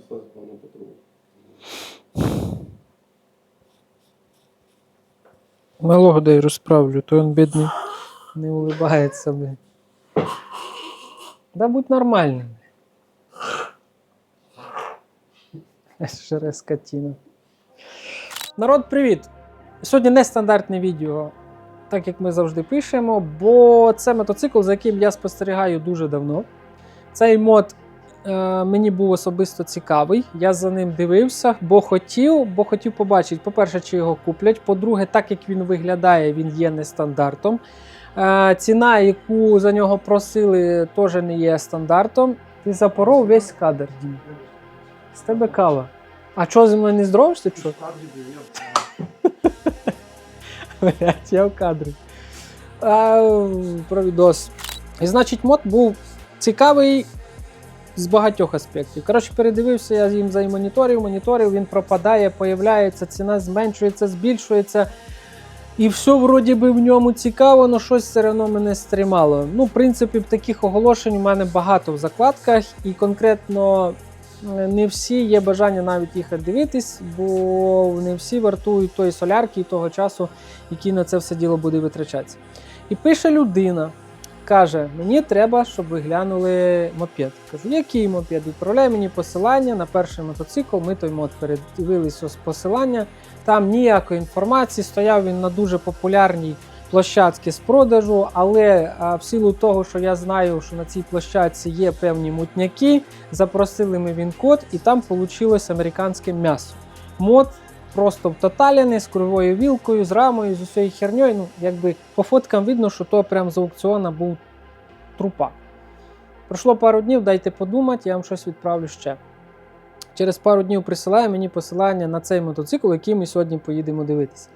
написати пану Петру. Малого дай розправлю, то він бідний не улибається, блін. Да будь нормальним. Шере скотіна. Народ, привіт! Сьогодні нестандартне відео, так як ми завжди пишемо, бо це мотоцикл, за яким я спостерігаю дуже давно. Цей мод мені був особисто цікавий. Я за ним дивився, бо хотів, бо хотів побачити, по-перше, чи його куплять. По-друге, так як він виглядає, він є нестандартом. Е, ціна, яку за нього просили, теж не є стандартом. Ти запоров весь кадр, Дім. З тебе кава. А що зі мною не здоровишся? Що? Блять, я в кадрі. А, про відос. І значить, мод був цікавий з багатьох аспектів. Коротше, передивився я їм за моніторів, моніторів, він пропадає, появляється, ціна зменшується, збільшується. І все вроді би в ньому цікаво, але щось все одно мене стримало. Ну, в принципі, таких оголошень у мене багато в закладках, і конкретно е, не всі є бажання навіть їх дивитись, бо не всі вартують тої солярки і того часу, який на це все діло буде витрачатися. І пише людина, каже: мені треба, щоб ви глянули мопед. Кажу, який мопед? Відправляй мені посилання на перший мотоцикл. Ми той мод передивилися з посилання. Там ніякої інформації, стояв він на дуже популярній площадці з продажу, але а, в силу того, що я знаю, що на цій площадці є певні мутняки, запросили ми він код, і там вийшло американське м'ясо. Мод просто втоталений, з кривою вілкою, з рамою, з усією херньою. Ну, якби по фоткам видно, що то прям з аукціона був трупа. Пройшло пару днів, дайте подумати, я вам щось відправлю ще. Через пару днів присилає мені посилання на цей мотоцикл, який ми сьогодні поїдемо дивитися.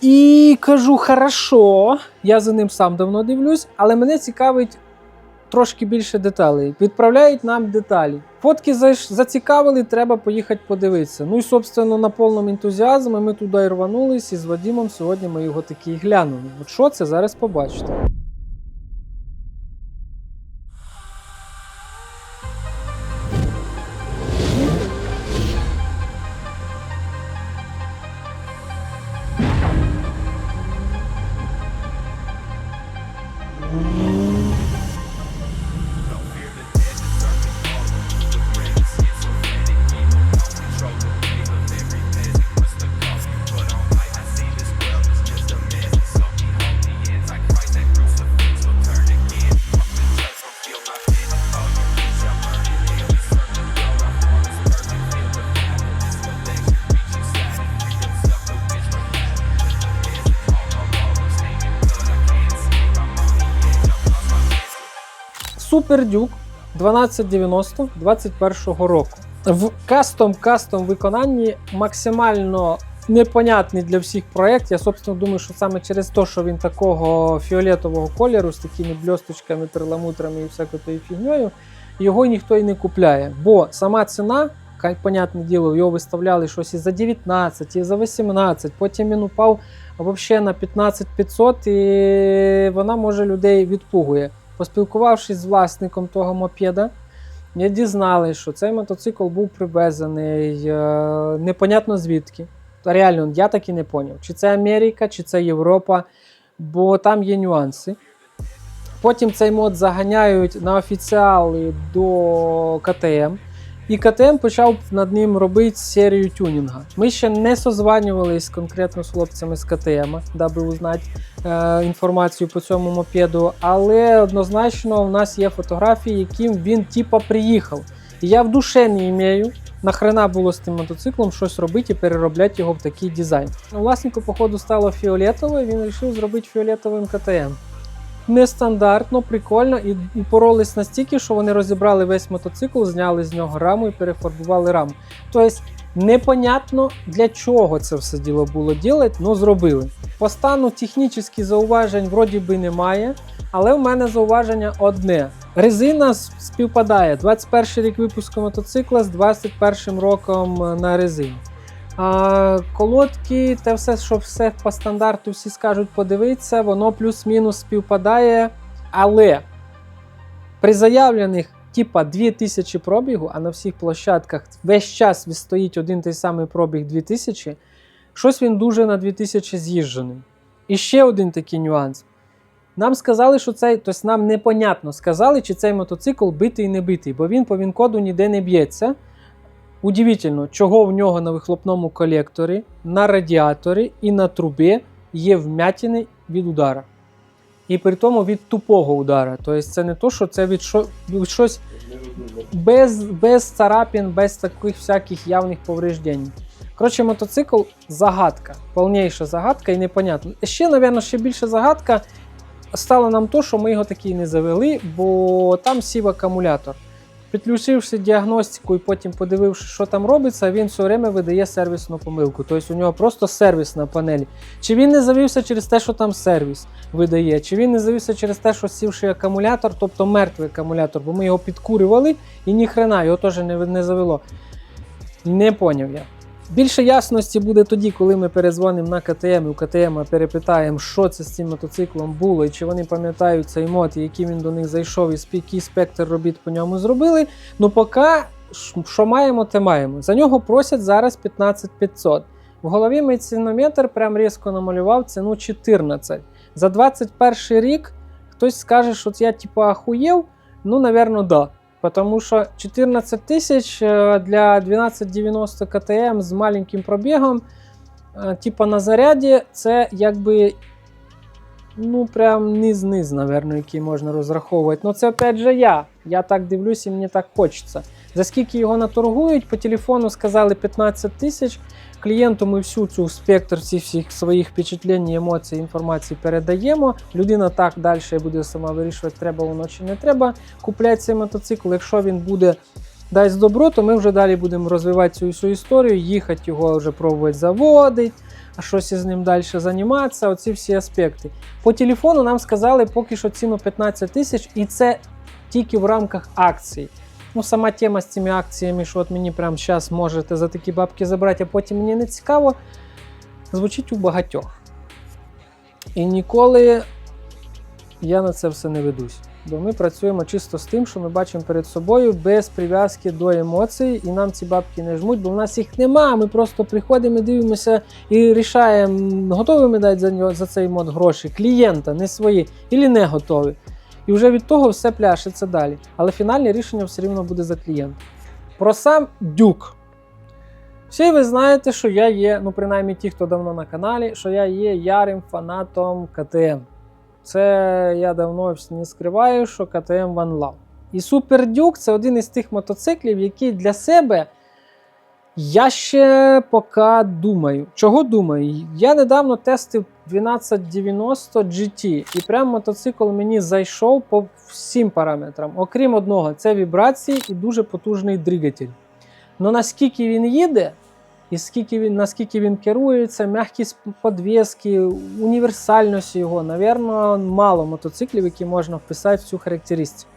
І кажу, хорошо, я за ним сам давно дивлюсь, але мене цікавить трошки більше деталей. Відправляють нам деталі. Фотки зацікавили, треба поїхати подивитися. Ну і, собственно, на повному ентузіазмі ми туди рванулись, і з Вадімом сьогодні ми його таки і глянули. От що це зараз побачите. Duke 1290 21 року. В кастом-кастом виконанні максимально непонятний для всіх проєкт. Я, собственно, думаю, що саме через те, що він такого фіолетового кольору з такими бльосточками, перламутрами і всякою фігньою, його ніхто і не купляє. Бо сама ціна, ка- понятне діло, його виставляли щось і за 19, і за 18, потім він упав взагалі на 15 500, і вона може людей відпугує. Поспілкувавшись з власником того мопеда, я дізналися, що цей мотоцикл був привезений е, непонятно звідки. Реально, я так і не поняв, чи це Америка, чи це Європа, бо там є нюанси. Потім цей мод заганяють на офіціали до КТМ. І КТМ почав над ним робити серію тюнінга. Ми ще не созванювались конкретно з хлопцями з КТМ, даби узнати е, інформацію по цьому мопеду, але однозначно в нас є фотографії, яким він типа приїхав. І я в душе не маю, нахрена було з тим мотоциклом щось робити і переробляти його в такий дизайн. Власнику, походу, стало фіолетове, він вирішив зробити фіолетовим КТМ. Нестандартно, прикольно, і, поролись настільки, що вони розібрали весь мотоцикл, зняли з нього раму і перефарбували раму. Тобто, непонятно для чого це все діло було ділати, але зробили. По стану технічних зауважень вроді би немає, але в мене зауваження одне. Резина співпадає. 21 рік випуску мотоцикла з 21 роком е, на резині. Колодки, те все, що все по стандарту всі скажуть подивитися, воно плюс-мінус співпадає. Але при заявлених типа 2000 пробігу, а на всіх площадках весь час стоїть один той самий пробіг 2000, щось він дуже на 2000 з'їжджений. І ще один такий нюанс. Нам сказали, що цей, тобто нам непонятно сказали, чи цей мотоцикл битий не битий, бо він по він-коду ніде не б'ється. Удивительно, чого в нього на вихлопному колекторі, на радіаторі і на трубі є вмятини від удара. І при тому від тупого удара. Тобто це не то, що це від, шо, від щось без, без царапін, без таких всяких явних повреждень. Коротше, мотоцикл загадка, повніша загадка і непонятно. Ще, напевно, ще більше загадка стало нам то, що ми його таки не завели, бо там сів акумулятор. Підключивши діагностику і потім подививши, що там робиться, він все время видає сервісну помилку. Тобто у нього просто сервіс на панелі. Чи він не завівся через те, що там сервіс видає, чи він не завівся через те, що сівший акумулятор, тобто мертвий акумулятор, бо ми його підкурювали і ніхрена його теж не, завело. Не поняв я. Більше ясності буде тоді, коли ми перезвонимо на КТМ і у КТМ перепитаємо, що це з цим мотоциклом було, і чи вони пам'ятають цей мод, який він до них зайшов, і який спектр робіт по ньому зробили. Ну, поки що маємо, те маємо. За нього просять зараз 15 500. В голові мій цінометр прям різко намалював ціну 14. За 21 рік хтось скаже, що я типу ахуєв. Ну, напевно, да. Потому що 14 тисяч е, для 1290 КТМ з маленьким пробігом, е, типа на заряді, це якби. Ну, прям низ-низ, напевно, який можна розраховувати. Ну, це опять же я. Я так дивлюсь і мені так хочеться. За скільки його наторгують, по телефону сказали 15 тисяч. Клієнту ми всю цю спектр всіх своїх впечатлень, емоцій, інформації передаємо. Людина так далі буде сама вирішувати, треба воно чи не треба купляти цей мотоцикл. Якщо він буде дасть добро, то ми вже далі будемо розвивати цю всю історію, їхати його вже пробувати заводити, а щось із ним далі займатися. Оці всі аспекти. По телефону нам сказали поки що ціну 15 тисяч, і це тільки в рамках акцій. Ну, сама тема з цими акціями, що от мені прямо зараз можете за такі бабки забрати, а потім мені не цікаво, звучить у багатьох. І ніколи я на це все не ведусь. Бо ми працюємо чисто з тим, що ми бачимо перед собою без прив'язки до емоцій, і нам ці бабки не жмуть, бо в нас їх нема. Ми просто приходимо, дивимося і рішаємо, готові ми дати за нього за цей мод гроші клієнта, не свої, і не готові. І вже від того все пляшеться далі. Але фінальне рішення все рівно буде за клієнтом. Про сам дюк. Всі ви знаєте, що я є, ну принаймні ті, хто давно на каналі, що я є ярим фанатом КТМ. Це я давно не скриваю, що КТМ One Love. І Super Duke це один із тих мотоциклів, який для себе я ще поки думаю. Чого думаю? Я недавно тестив 1290 GT, і прям мотоцикл мені зайшов по всім параметрам. Окрім одного, це вібрації і дуже потужний двигатель. Ну наскільки він їде, і скільки він, наскільки він керується, м'якість подвески, універсальність його, напевно, мало мотоциклів, які можна вписати в цю характеристику.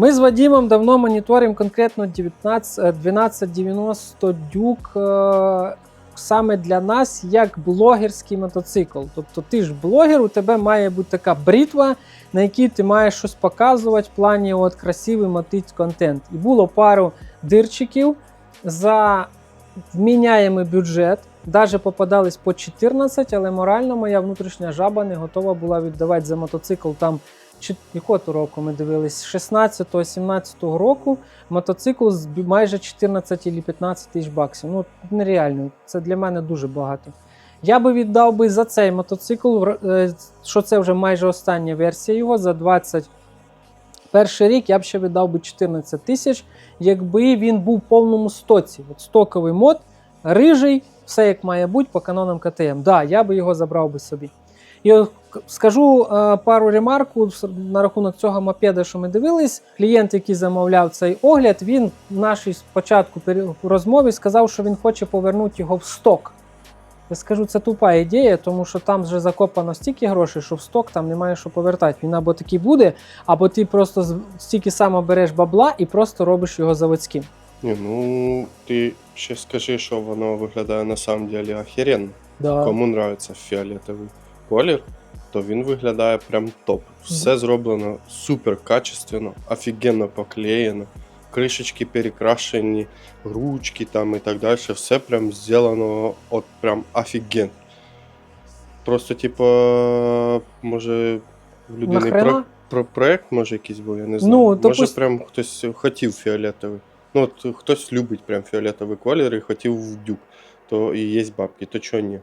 Ми з Вадимом давно моніторимо конкретно 19, е, 1290 Duke е, саме для нас як блогерський мотоцикл. Тобто ти ж блогер, у тебе має бути така бритва, на якій ти маєш щось показувати в плані от, красивий мотить контент. І було пару дирчиків за вміняємий бюджет. Даже попадались по 14, але морально моя внутрішня жаба не готова була віддавати за мотоцикл там якого то року ми дивились, 16-17 року мотоцикл з майже 14 чи 15 тисяч баксів. Ну, нереально, це для мене дуже багато. Я би віддав би за цей мотоцикл, е, що це вже майже остання версія його, за 21 рік я б ще віддав би 14 тисяч, якби він був в повному стоці. От стоковий мод, рижий, все як має бути по канонам КТМ. Да, я би його забрав би собі. І скажу е, пару ремарку на рахунок цього мопеда, що ми дивились. Клієнт, який замовляв цей огляд, він в нашій спочатку розмові сказав, що він хоче повернути його в сток. Я скажу, це тупа ідея, тому що там вже закопано стільки грошей, що в сток там немає що повертати. Він або такий буде, або ти просто стільки само береш бабла і просто робиш його заводським. Ні, ну ти ще скажи, що воно виглядає на самом деле охеренно. Да. Кому нравиться фіолетовий колір, то він виглядає прям топ. Все зроблено супер качественно, офігенно поклеєно. Кришечки перекрашені, ручки там і так далі. Все прям зроблено от прям офігенно. Просто, типу, може, в людини про, про проект може якийсь був, я не знаю. Ну, може, прям хтось хотів фіолетовий. Ну, от хтось любить прям фіолетовий колір і хотів в дюк, то і є бабки, то чого ні?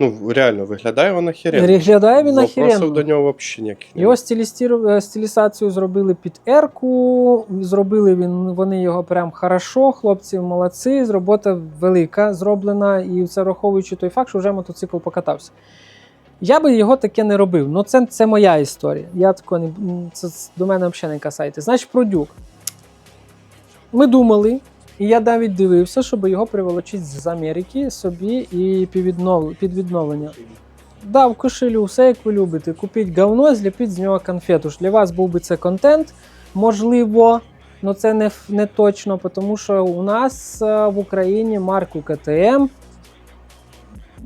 Ну, реально, виглядає вона херенно. Виглядає він Вопросів до нього взагалі ніяких Його немає. стилістір... е, стилізацію зробили під ерку, зробили він, вони його прям хорошо, хлопці молодці, робота велика зроблена, і це враховуючи той факт, що вже мотоцикл покатався. Я би його таке не робив. Ну, це, це моя історія. Я тако не, це до мене взагалі не касається. Значить, про дюк. Ми думали, і я навіть дивився, щоб його приволочити з Америки собі і під, віднов... відновлення. Дав кошелю, все як ви любите. Купіть говно, зліпіть з нього конфету. Для вас був би це контент, можливо, але це не, не точно, тому що у нас е, в Україні марку КТМ.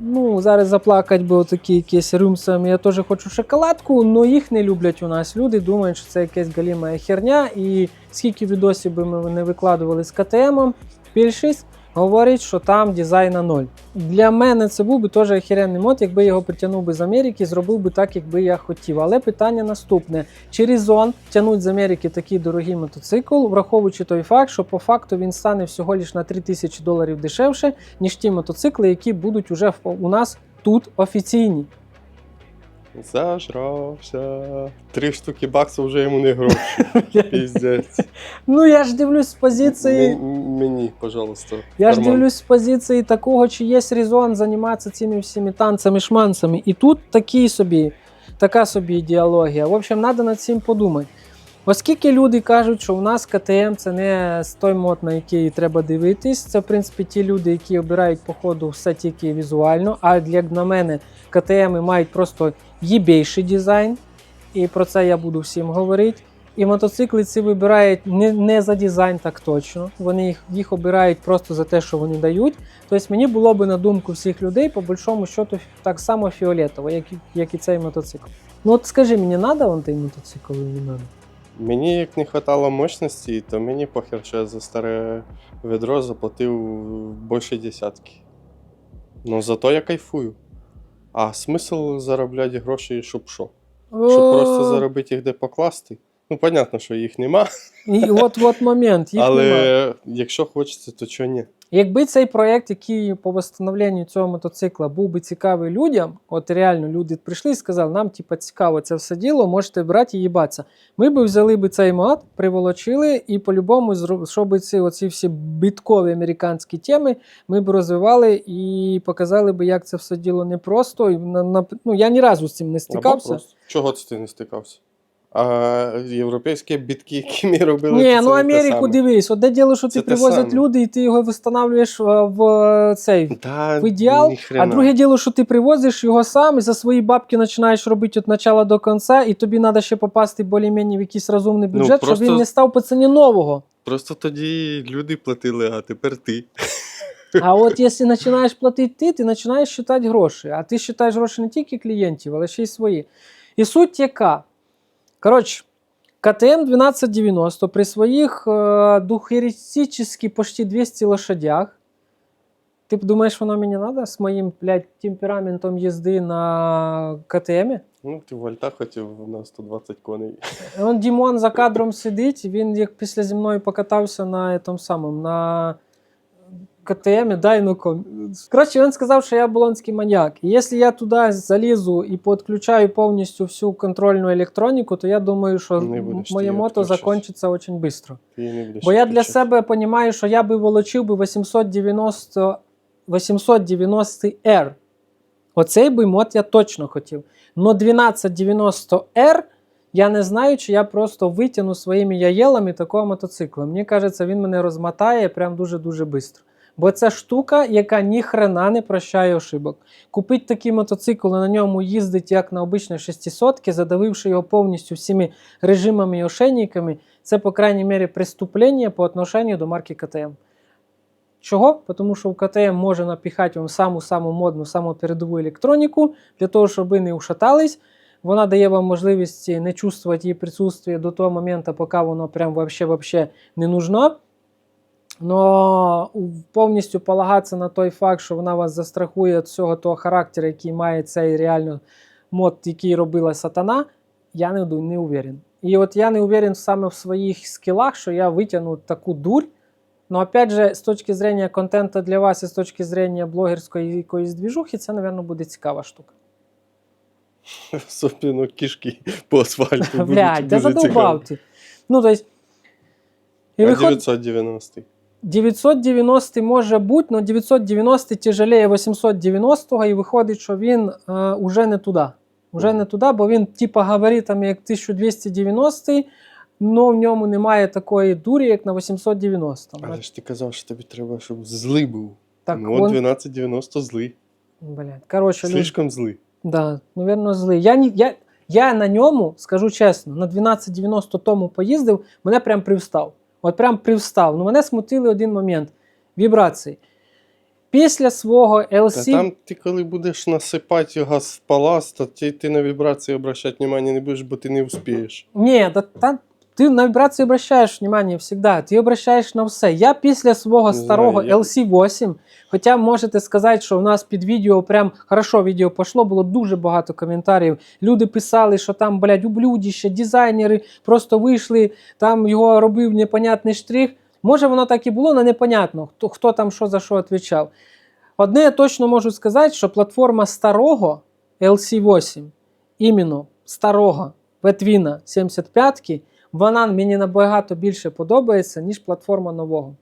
Ну, зараз заплакать би отакі якісь рюмсами. Я теж хочу шоколадку, але їх не люблять у нас. Люди думають, що це якась галіма херня. І скільки відосів би ми не викладували з КТМ, більшість говорить, що там дизайна ноль. Для мене це був би теж охеренний мод, якби його притягнув би з Америки, зробив би так, якби я хотів. Але питання наступне: чи Резон тягнуть з Америки такий дорогий мотоцикл, враховуючи той факт, що по факту він стане всього лиш на 3000 доларів дешевше, ніж ті мотоцикли, які будуть уже у нас тут офіційні. Зажрався. Три штуки баксів вже йому не гроші. Піздець. Ну я ж дивлюсь з позиції. Мені, пожалуйста. Я ж дивлюсь з позиції такого, чи є резон займатися цими всіми танцями, шманцями. І тут такі собі, така собі ідеологія. В общем, треба над цим подумати. Оскільки люди кажуть, що у нас КТМ це не той мод, на який треба дивитись. Це, в принципі, ті люди, які обирають по ходу все тільки візуально. А для на мене КТМ мають просто їбейший дизайн. І про це я буду всім говорити. І мотоцикли ці вибирають не, не за дизайн, так точно. Вони їх, їх обирають просто за те, що вони дають. Тобто мені було би на думку всіх людей, по большому счету, так само фіолетово, як, і- як і цей мотоцикл. Ну от скажи мені, надо он той мотоцикл чи не надо? Мені як не вистачало мощності, то мені похер, що я за старе ведро заплатив більше десятки. Ну зато я кайфую. А смисл заробляти гроші, щоб що? Щоб просто заробити їх де покласти. Ну, понятно, що їх нема, І от, от момент, їх але нема. якщо хочеться, то чого ні? Якби цей проєкт, який по встановленню цього мотоцикла був би цікавий людям, от реально люди прийшли і сказали, нам типа цікаво це все діло, можете брати і їбатися. Ми б взяли би цей мод, приволочили і по-любому, щоб ці оці всі биткові американські теми ми б розвивали і показали би, як це все діло непросто. І на, на, ну, я ні разу з цим не стикався. Чого це ти не стикався? А європейські бітки, які ми робили, Ні, це ну Америку саме. дивись, одне діло, що Це ти привозять люди, і ти його вистановлюєш е, в е, цей Та, в ідеал. А друге діло, що ти привозиш його сам і за свої бабки починаєш робити від початку до кінця, і тобі треба ще попасти більш-менш в якийсь розумний Ну, бюджет, просто- щоб він не став по ціні нового. Просто тоді люди платили, а тепер ти. А от якщо починаєш платити ти, ти починаєш вважати гроші. А ти вважаєш гроші не тільки клієнтів, але ще й свої. І суть яка? Коротше, КТМ 1290 при своїх е, духерістичних почти 200 лошадях. Ти думаєш, воно мені треба з моїм блядь, темпераментом їзди на КТМ? Ну, ти в вольтах хотів на 120 коней. Он Дімон за кадром сидить, він як після зі мною покатався на тому самому, на КТМ, дай ну ком. Коротше, він сказав, що я болонський маньяк. І якщо я туди залізу і підключаю повністю всю контрольну електроніку, то я думаю, що моє мото закінчиться дуже швидко. Бо я для себе розумію, що я би волочив би 890 890R. Оцей би мод я точно хотів. Но 1290R я не знаю, чи я просто витягну своїми яєлами такого мотоцикла. Мені кажеться, він мене розмотає прям дуже-дуже швидко. Бо це штука, яка ніхрена не прощає ошибок. Купить такий мотоцикл і на ньому їздить як на обичній 600 задавивши його повністю всіми режимами і ошейниками, це, по крайній мірі, преступлення по отношенню до марки КТМ. Чого? Тому що в КТМ може напіхати вам саму-саму модну, саму передову електроніку, для того, щоб ви не ушатались. Вона дає вам можливість не чувствувати її присутствие до того моменту, поки воно прям вообще, вообще не нужно. Но повністю полагатися на той факт, що вона вас застрахує від всього того характеру, який має цей реально мод, який робила сатана, я не, не уверен. І от я не уверен саме в своїх скілах, що я витягну таку дурь. Но опять же, з точки зрення контенту для вас і з точки зрення блогерської якоїсь двіжухи, це, напевно, буде цікава штука. Особливо кішки по асфальту. Блядь, да задовбав ти. Ну, то есть, і А виходить, 990 990 може бути, але 990 тяжелее 890 і виходить, що він е, уже не туди. Уже не туди, бо він типа габаритами як 1290, але в ньому немає такої дурі, як на 890. Але ж ти казав, що тобі треба, щоб злий був. Так, ну, он, 1290 злий. блядь, люди- Слишком злий. Да, наверное, злий. Я, я, я на ньому, скажу чесно, на 1290 тому поїздив, мене прям привстав. От прям привстав. Ну, мене смутили один момент вібрації. Після свого Та LC. там ти коли будеш насипати його в палац, то ти, ти на вібрації обращати внимання не будеш, бо ти не успієш. Ні, та, та, ти на вібрації обращаєш внимание завжди. Ти обращаєш на все. Я після свого Не старого знаю, я- LC8, хоча можете сказати, що в нас під відео прям хорошо відео пішло, було дуже багато коментарів. Люди писали, що там, блядь, ублюдіще, дизайнери просто вийшли, там його робив непонятний штрих. Може, воно так і було, але непонятно, хто, хто там що за що відповідав. Одне я точно можу сказати, що платформа старого LC8, іменно старого Ветвіна 75, вона мені набагато більше подобається, ніж платформа нового.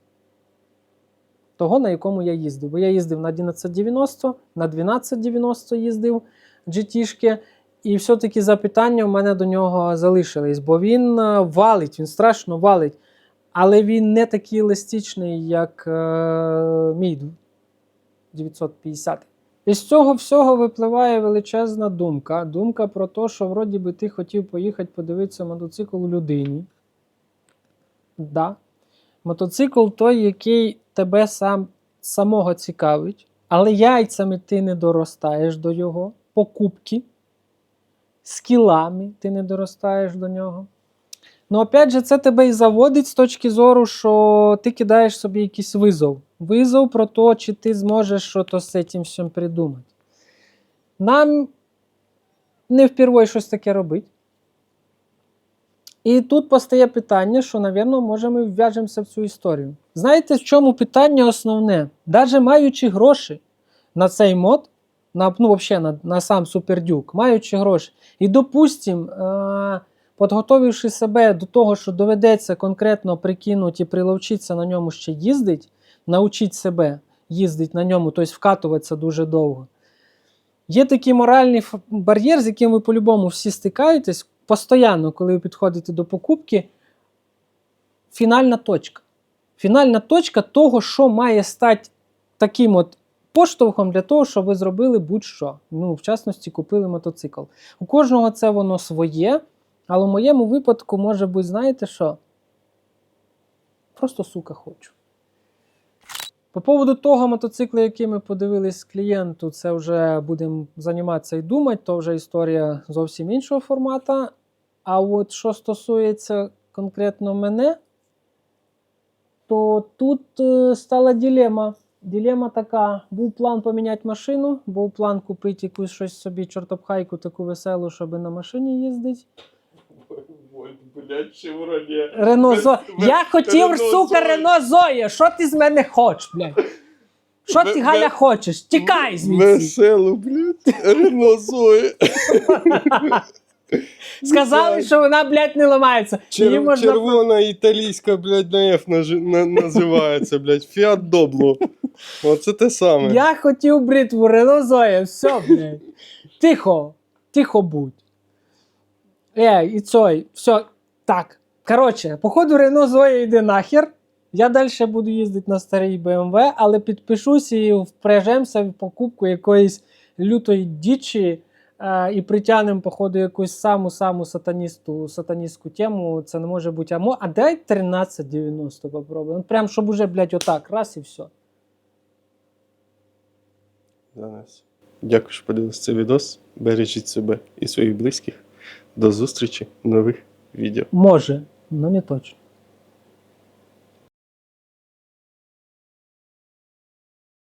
Того, на якому я їздив. Бо я їздив на 1190, на 1290 їздив GT-шки, і все-таки запитання в мене до нього залишились, бо він е, валить, він страшно валить. Але він не такий еластичний, як е, мій 950. Із цього всього випливає величезна думка. Думка про те, що вроді би ти хотів поїхати подивитися мотоцикл людині. Да. Мотоцикл той, який тебе сам самого цікавить, але яйцями ти не доростаєш до його, покупки, скілами ти не доростаєш до нього. Ну, опять же, це тебе і заводить з точки зору, що ти кидаєш собі якийсь визов. Визов про те, чи ти зможеш щось з цим всім придумати. Нам не впервой щось таке робити. І тут постає питання, що, напевно, може ми вв'яжемося в цю історію. Знаєте, в чому питання основне? Навіть маючи гроші на цей мод, на, ну, взагалі, на, на сам супердюк, маючи гроші, і, допустим, е- підготовивши себе до того, що доведеться конкретно прикинути і приловчитися на ньому ще їздить, навчити себе їздити на ньому, тобто вкатуватися дуже довго. Є такий моральний бар'єр, з яким ви по-любому всі стикаєтесь постійно, коли ви підходите до покупки. Фінальна точка. Фінальна точка того, що має стати таким от поштовхом для того, щоб ви зробили будь-що. Ну, в частності, купили мотоцикл. У кожного це воно своє, але в моєму випадку може бути, знаєте що? Просто сука хочу. По поводу того мотоцикла, який ми подивились клієнту, це вже будемо займатися і думати, то вже історія зовсім іншого формату. А от що стосується конкретно мене, то тут е, стала дилема. Дилема така: був план поміняти машину, був план купити якусь щось собі чортопхайку таку веселу, щоб на машині їздити. Ой, блядь, Шевроле. Рено Без- Зо... Я хотів, Рено сука, Зоя. Рено Зоя. Що ти з мене хочеш, блядь? Що ти, Галя, хочеш? Тікай звідси. Веселу, блядь. Рено Зоя. Сказали, що вона, блядь, не ламається. Її Чер... можна... Червона італійська, блядь, на F нажи... на... називається, блядь. Фіат Добло. Оце те саме. Я хотів бритву Рено Зоя, все, блядь. Тихо, тихо будь. Е, і цой, все, так. Коротше, походу Рено Зоя йде нахер. Я далі буду їздити на старій BMW, але підпишусь і впряжемося в покупку якоїсь лютої дічі е, і притягнемо, походу, якусь саму-саму сатаністу, сатаністську тему. Це не може бути амо. А дай 1390 попробуємо. Прям, щоб уже, блядь, отак, раз і все. Зараз. Дякую, що подивилися цей відос. Бережіть себе і своїх близьких. До зустрічі нових відео. Може, але не точно.